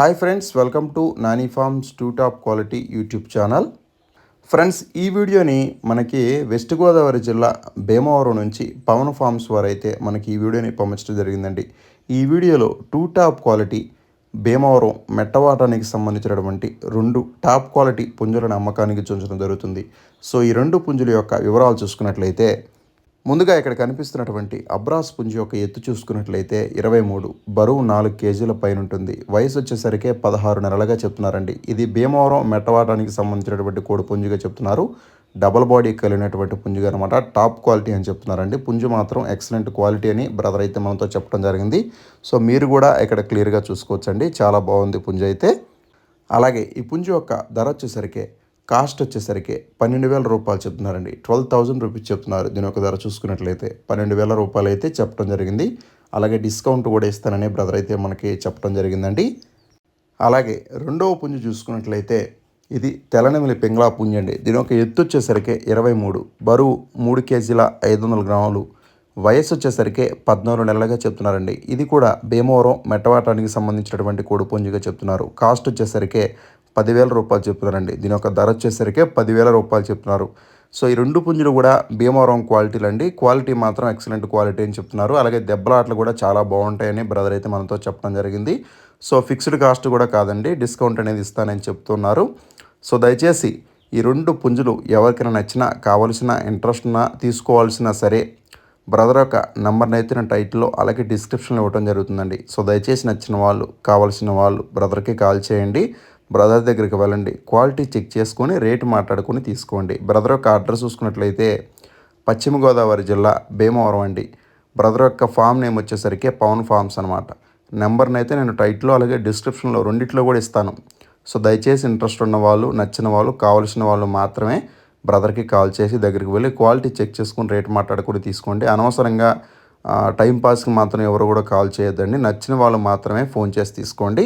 Hi friends welcome to Nani farms to top quality YouTube channel. Friends ఈ వీడియోని మనకి west Godavari జిల్లా భీమవరం నుంచి పవన్ ఫార్మ్స్ వారు అయితే మనకి ఈ వీడియోని పంపించడం జరిగిందండి. ఈ వీడియోలో టూ టాప్ క్వాలిటీ భీమవరం మెట్టవాటానికి సంబంధించినటువంటి రెండు టాప్ క్వాలిటీ పుంజులను అమ్మకానికి చూంచడం జరుగుతుంది. సో ఈ రెండు పుంజుల యొక్క వివరాలు చూసుకున్నట్లయితే ముందుగా ఇక్కడ కనిపిస్తున్నటువంటి అబ్రాస్ పుంజు యొక్క ఎత్తు చూసుకున్నట్లయితే ఇరవై మూడు బరువు నాలుగు కేజీల పైన ఉంటుంది వయసు వచ్చేసరికి పదహారు నెలలుగా చెప్తున్నారండి. ఇది భీమవరం మెట్టవాటానికి సంబంధించినటువంటి కోడి పుంజుగా చెప్తున్నారు. డబల్ బాడీ కలిగినటువంటి పుంజుగా అనమాట టాప్ క్వాలిటీ అని చెప్తున్నారండి. పుంజు మాత్రం ఎక్సలెంట్ క్వాలిటీ అని బ్రదర్ అయితే మనతో చెప్పడం జరిగింది. సో మీరు కూడా ఇక్కడ క్లియర్గా చూసుకోవచ్చండి. చాలా బాగుంది పుంజు అయితే. అలాగే ఈ పుంజు యొక్క ధర వచ్చేసరికి కాస్ట్ వచ్చేసరికి పన్నెండు వేల రూపాయలు చెప్తున్నారండి. ట్వెల్వ్ థౌజండ్ రూపీస్ చెప్తున్నారు. దీని ఒక ధర చూసుకున్నట్లయితే పన్నెండు వేల రూపాయలు అయితే చెప్పడం జరిగింది. అలాగే డిస్కౌంట్ కూడా ఇస్తానని బ్రదర్ అయితే మనకి చెప్పడం జరిగిందండి. అలాగే రెండవ పుంజు చూసుకున్నట్లయితే ఇది తెల్లనెమిలి పింగళా పుంజు అండి. దీని ఒక ఎత్తు వచ్చేసరికి ఇరవై మూడు బరువు మూడు కేజీల ఐదు వందల గ్రాములు వయసు వచ్చేసరికి పద్నాలుగు నెలలుగా చెప్తున్నారండి. ఇది కూడా భీమవరం మెట్టవాటానికి సంబంధించినటువంటి కోడి పుంజుగా చెప్తున్నారు. కాస్ట్ వచ్చేసరికి పదివేల రూపాయలు చెప్తున్నారండి. దీని యొక్క ధర వచ్చేసరికి పదివేల రూపాయలు చెప్తున్నారు. సో ఈ రెండు పుంజులు కూడా భీమవరం క్వాలిటీలు అండి. క్వాలిటీ మాత్రం ఎక్సలెంట్ క్వాలిటీ అని చెప్తున్నారు. అలాగే దెబ్బలాట్లు కూడా చాలా బాగుంటాయని బ్రదర్ అయితే మనతో చెప్పడం జరిగింది. సో ఫిక్స్డ్ కాస్ట్ కూడా కాదండి. డిస్కౌంట్ అనేది ఇస్తానని చెప్తున్నారు. సో దయచేసి ఈ రెండు పుంజులు ఎవరికైనా నచ్చినా కావలసిన ఇంట్రెస్ట్ ఉన్నా తీసుకోవాల్సిన సరే బ్రదర్ యొక్క నెంబర్ని అయితే నేను టైటిల్లో అలాగే డిస్క్రిప్షన్లో ఇవ్వడం జరుగుతుందండి. సో దయచేసి నచ్చిన వాళ్ళు కావాల్సిన వాళ్ళు బ్రదర్కి కాల్ చేయండి. బ్రదర్ దగ్గరికి వెళ్ళండి. క్వాలిటీ చెక్ చేసుకొని రేటు మాట్లాడుకొని తీసుకోండి. బ్రదర్ యొక్క అడ్రస్ చూసుకున్నట్లయితే పశ్చిమ గోదావరి జిల్లా భీమవరం అండి. బ్రదర్ యొక్క ఫామ్ నేమ్ వచ్చేసరికి పవన్ ఫార్మ్స్ అనమాట నెంబర్ని అయితే నేను టైట్లో అలాగే డిస్క్రిప్షన్లో రెండిట్లో కూడా ఇస్తాను. సో దయచేసి ఇంట్రెస్ట్ ఉన్న వాళ్ళు నచ్చిన వాళ్ళు కావాల్సిన వాళ్ళు మాత్రమే బ్రదర్కి కాల్ చేసి దగ్గరికి వెళ్ళి క్వాలిటీ చెక్ చేసుకుని రేట్ మాట్లాడుకుని తీసుకోండి. అనవసరంగా టైం పాస్కి మాత్రం ఎవరు కూడా కాల్ చేయొద్దండి. నచ్చిన వాళ్ళు మాత్రమే ఫోన్ చేసి తీసుకోండి.